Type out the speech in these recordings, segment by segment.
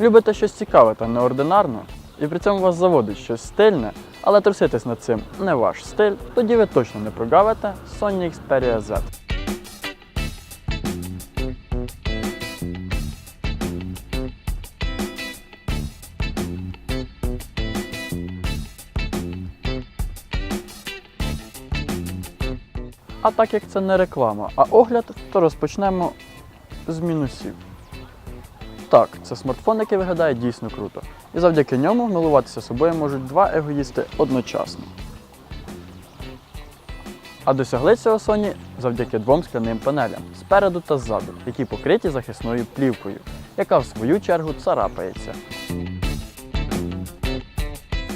Любите щось цікаве та неординарне, і при цьому вас заводить щось стильне, але труситись над цим не ваш стиль, тоді ви точно не прогавите Sony Xperia Z. А так як це не реклама, а огляд, то розпочнемо з мінусів. Так, це смартфон, який виглядає дійсно круто. І завдяки ньому милуватися собою можуть два егоїсти одночасно. А досягли цього Sony завдяки двом скляним панелям спереду та ззаду, які покриті захисною плівкою, яка в свою чергу царапається.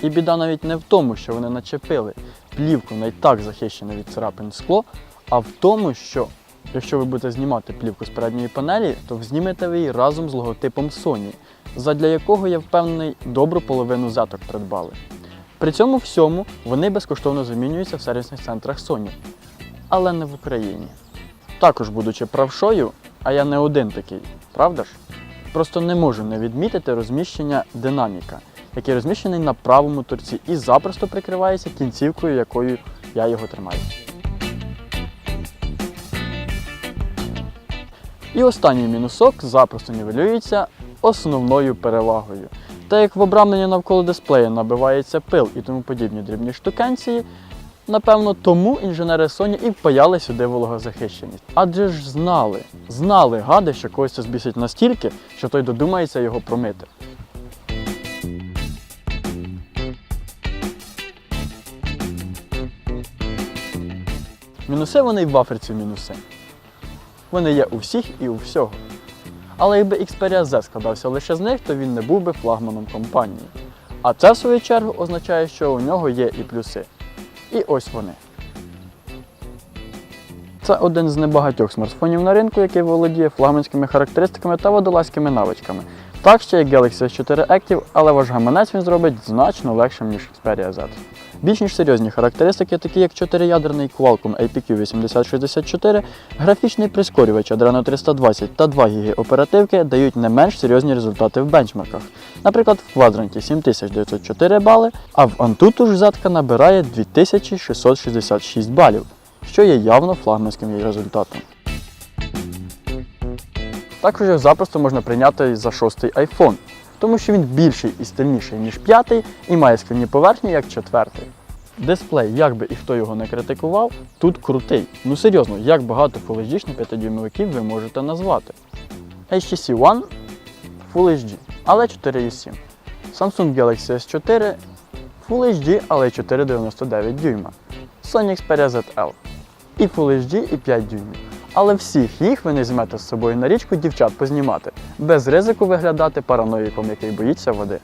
І біда навіть не в тому, що вони начепили плівку на й так захищене від царапин скло, а в тому, що якщо ви будете знімати плівку з передньої панелі, то знімете ви її разом з логотипом Sony, задля якого я впевнений добру половину зеток придбали. При цьому всьому вони безкоштовно замінюються в сервісних центрах Sony, але не в Україні. Також, будучи правшою, а я не один такий, правда ж? Просто не можу не відмітити розміщення динаміка, який розміщений на правому торці і запросто прикривається кінцівкою, якою я його тримаю. І останній мінусок запросто нівелюється основною перевагою. Та як в обрамленні навколо дисплея набивається пил і тому подібні дрібні штукенції, напевно, тому інженери Sony і впаяли сюди вологозахищеність. Адже ж знали, знали гади, що когось це збісить настільки, що той додумається його промити. Мінуси вони й в Африці мінуси. Вони є у всіх і у всього. Але якби Xperia Z складався лише з них, то він не був би флагманом компанії. А це, в свою чергу, означає, що у нього є і плюси. І ось вони. Це один з небагатьох смартфонів на ринку, який володіє флагманськими характеристиками та водолазькими навичками. Так ще як Galaxy S4 Active, але ваш гаманець він зробить значно легшим, ніж Xperia Z. Більш ніж серйозні характеристики, такі як 4-ядерний Qualcomm APQ 8064, графічний прискорювач Adreno 320 та 2 ГБ оперативки дають не менш серйозні результати в бенчмарках. Наприклад, в квадранті 7904 бали, а в Antutu ж зетка набирає 2666 балів, що є явно флагманським її результатом. Також його запросто можна прийняти за шостий iPhone, тому що він більший і стильніший, ніж п'ятий, і має скляні поверхні, як четвертий. Дисплей, як би і хто його не критикував, тут крутий. Ну серйозно, як багато Full HD 5-дюймовиків ви можете назвати. HTC One Full HD, але 4,7. Samsung Galaxy S4 Full HD, але 4,99 дюйма. Sony Xperia ZL. І Full HD, і 5 дюймів. Але всіх їх ви не візьмете з собою на річку дівчат познімати, без ризику виглядати параноїком, який боїться води.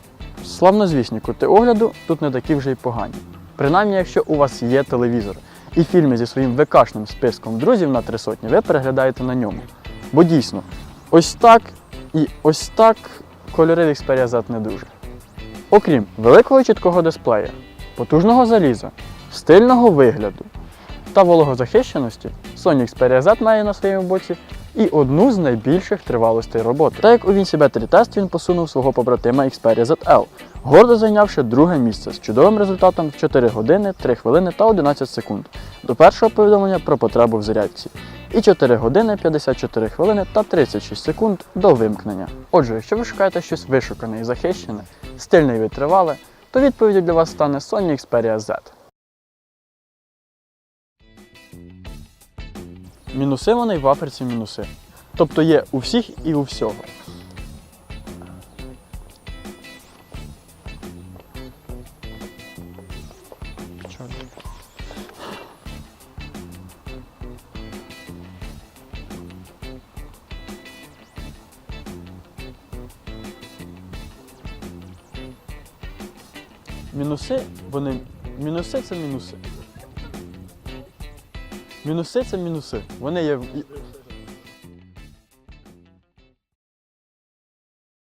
Славнозвісні кути огляду тут не такі вже й погані. Принаймні, якщо у вас є телевізор і фільми зі своїм ВКшним списком друзів на три сотні, ви переглядаєте на ньому. Бо дійсно, ось так і ось так кольори Xperia Z не дуже. Окрім великого чіткого дисплея, потужного заліза, стильного вигляду та вологозахищеності, Sony Xperia Z має на своєму боці і одну з найбільших тривалостей роботи. Так як у Вінсі Battery тест він посунув свого побратима Xperia ZL, гордо зайнявши друге місце з чудовим результатом в 4 години, 3 хвилини та 11 секунд до першого повідомлення про потребу в зарядці. І 4 години 54 хвилини та 36 секунд до вимкнення. Отже, якщо ви шукаєте щось вишукане і захищене, стильне і витривале, то відповіддю для вас стане Sony Xperia Z. Мінуси вони й в Африці мінуси. Тобто є у всіх і у всього. Мінуси, вони. Мінуси це мінуси. Мінуси це мінуси. Вони є. в- і-